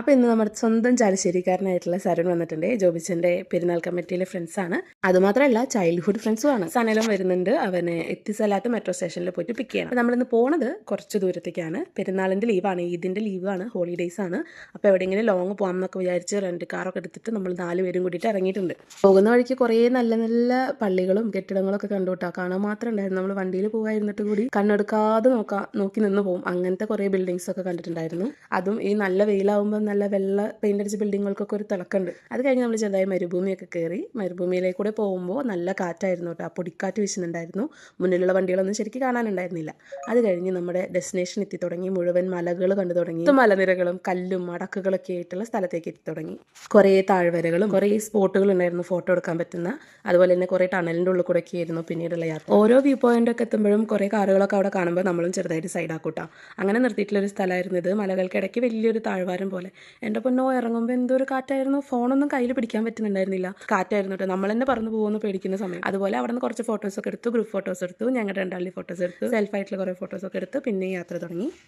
അപ്പോൾ ഇന്ന് നമ്മുടെ സ്വന്തം ചാലശ്ശേരിക്കാരനായിട്ടുള്ള സരുൺ വന്നിട്ടുണ്ട്. ജോബിച്ചന്റെ പെരുന്നാൾ കമ്മിറ്റിയിലെ ഫ്രണ്ട്സാണ് അതുമാത്രമല്ല ചൈൽഡ്ഹുഡ് ഫ്രണ്ട്സും ആണ്. സനലും വരുന്നുണ്ട്. അവനെ എത്തിസലാത്ത് മെട്രോ സ്റ്റേഷനിൽ പോയിട്ട് പിക്ക് ചെയ്യണം. നമ്മളിന്ന് പോണത് കുറച്ച് ദൂരത്തേക്കാണ്. പെരുന്നാളിന്റെ ലീവാണ് ഈദിന്റെ ലീവാണ് ഹോളിഡേയ്സ് ആണ്. അപ്പോൾ എവിടെയെങ്കിലും ലോങ് പോകാം എന്നൊക്കെ വിചാരിച്ച് റെന്റ് കാറൊക്കെ എടുത്തിട്ട് നമ്മൾ നാല് പേരും കൂടിയിട്ട് ഇറങ്ങിയിട്ടുണ്ട്. പോകുന്ന വഴിക്ക് കുറേ നല്ല നല്ല പള്ളികളും കെട്ടിടങ്ങളൊക്കെ കണ്ടുവിട്ടാ കാണാൻ മാത്രം ഉണ്ടായിരുന്നു. നമ്മൾ വണ്ടിയിൽ പോകാതിരുന്നിട്ട് കൂടി കണ്ണെടുക്കാതെ നോക്കാം നോക്കി നിന്ന് പോകും അങ്ങനത്തെ കുറേ ബിൽഡിങ്സ് ഒക്കെ കണ്ടിട്ടുണ്ടായിരുന്നു. അതും ഈ നല്ല വെയിലാവുമ്പോൾ നല്ല വെള്ള പെയിന്റ് അടിച്ച ബിൽഡിങ്ങുകൾക്കൊക്കെ ഒരു തിളക്കമുണ്ട്. അത് കഴിഞ്ഞ് നമ്മൾ ചെറുതായി മരുഭൂമിയൊക്കെ കയറി മരുഭൂമിയിലേക്ക് കൂടെ പോകുമ്പോൾ നല്ല കാറ്റായിരുന്നു കേട്ടോ. ആ പൊടിക്കാറ്റ് വീശുന്നുണ്ടായിരുന്നു. മുന്നിലുള്ള വണ്ടികളൊന്നും ശരിക്കും കാണാനുണ്ടായിരുന്നില്ല. അത് കഴിഞ്ഞ് നമ്മുടെ ഡെസ്റ്റിനേഷൻ എത്തി തുടങ്ങി. മുഴുവൻ മലകൾ കണ്ടു തുടങ്ങി. മലനിരകളും കല്ലും അടക്കുകളൊക്കെ ആയിട്ടുള്ള സ്ഥലത്തേക്ക് എത്തി തുടങ്ങി. കുറേ താഴ്വരകളും കുറേ സ്പോട്ടുകൾ ഉണ്ടായിരുന്നു ഫോട്ടോ എടുക്കാൻ പറ്റുന്ന. അതുപോലെ തന്നെ കുറേ ടണലിന്റെ ഉള്ളിൽ കൂടെ ഒക്കെ ആയിരുന്നു പിന്നീടുള്ള യാത്ര. ഓരോ വ്യൂ പോയിന്റ് ഒക്കെ എത്തുമ്പോഴും കുറേ കാറുകളൊക്കെ അവിടെ കാണുമ്പോൾ നമ്മളും ചെറുതായിട്ട് സൈഡ് ആക്കൂട്ടാ അങ്ങനെ നിർത്തിയിട്ടുള്ള ഒരു സ്ഥലമായിരുന്നു ഇത്. മലകൾക്കിടയ്ക്ക് വലിയൊരു താഴ്വാരം പോലെ. എന്റെ പൊന്നോ ഇറങ്ങുമ്പോൾ എന്തൊരു കാറ്റായിരുന്നു. ഫോണൊന്നും കയ്യിൽ പിടിക്കാൻ പറ്റുന്നുണ്ടായിരുന്നില്ല. കാറ്റായിരുന്നു കേട്ടോ നമ്മൾ തന്നെ പറന്ന് പോകുമെന്ന് പേടിക്കുന്ന സമയം. അതുപോലെ അവിടെ നിന്ന് കുറച്ച് ഫോട്ടോസ് ഒക്കെ എടുത്തു. ഗ്രൂപ്പ് ഫോട്ടോസ് എടുത്തു. ഞങ്ങളുടെ രണ്ടാളി ഫോട്ടോസ് എടുത്തു. സെൽഫായിട്ടുള്ള കുറേ ഫോട്ടോസ് ഒക്കെ എടുത്ത്. പിന്നെ യാത്ര തുടങ്ങി.